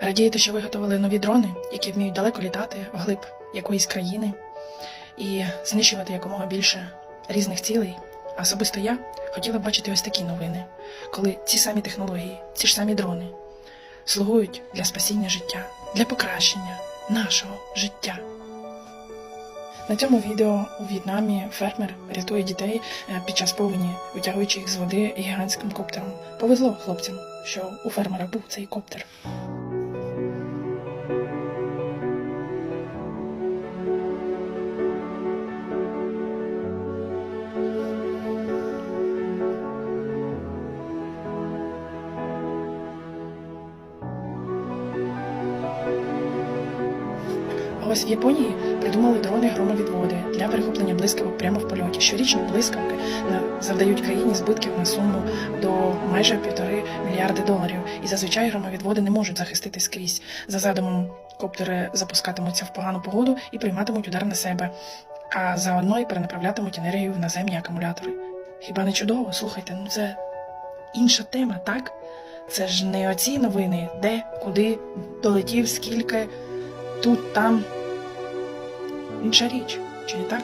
Радієте, що виготовили нові дрони, які вміють далеко літати вглиб якоїсь країни і знищувати якомога більше різних цілей. А особисто я хотіла б бачити ось такі новини, коли ці самі технології, ці ж самі дрони слугують для спасіння життя, для покращення нашого життя. На цьому відео у В'єтнамі фермер рятує дітей е, під час повені, витягуючи їх з води гігантським коптером. Повезло хлопцям, що у фермера був цей коптер. Ось в Японії придумали дрони громовідводи для перехоплення блискавок прямо в польоті. Щорічно блискавки завдають країні збитків на суму до майже півтори мільярди доларів. І зазвичай громовідводи не можуть захистити скрізь. За задумом коптери запускатимуться в погану погоду і прийматимуть удар на себе, а заодно і перенаправлятимуть енергію в наземні акумулятори. Хіба не чудово? Слухайте, ну це інша тема, так? Це ж не оці новини, де, куди долетів, скільки, тут, там. Інша річ, чи не так?